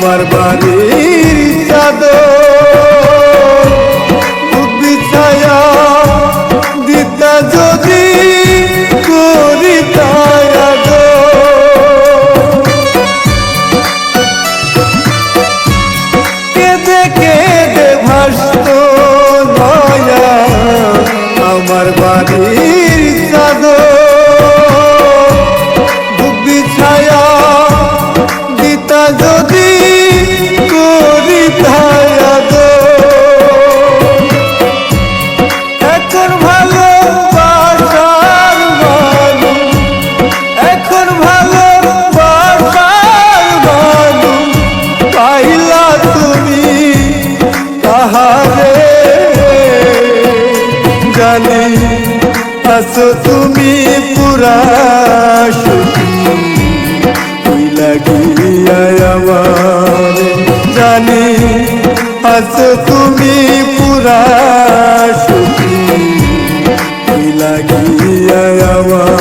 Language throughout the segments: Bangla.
আমার বাড়ির চাদর। বিছায়া দিতা যদি করিতায়া কেঁদে কেঁদে ভাসত দয়া আমার বাড়ির চাদর। যদি জানি আসো তুমি পুরা তুই লাগিয়া আমার জানি আসো তুমি পুরা তুই লাগিয়া আমার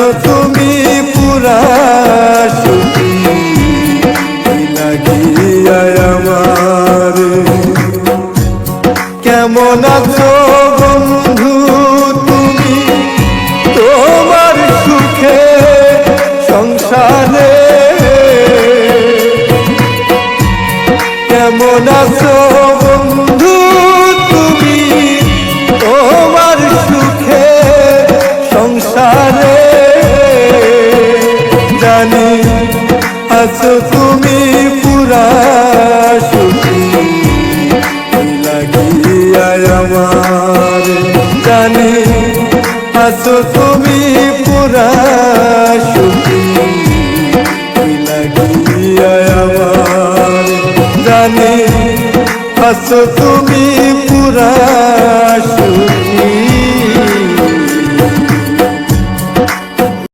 আসো তুমি পুরা সুখী। আমার। কেমন আছো বন্ধু তুমি? তোমার সুখে সংসারে। কেমন আছো আছো তুমি পুরা সুখী। লাগিয়া আমার জানি আছো তুমি পুরা সুখী। লাগিয়া আমার জানি আছো তুমি পুরা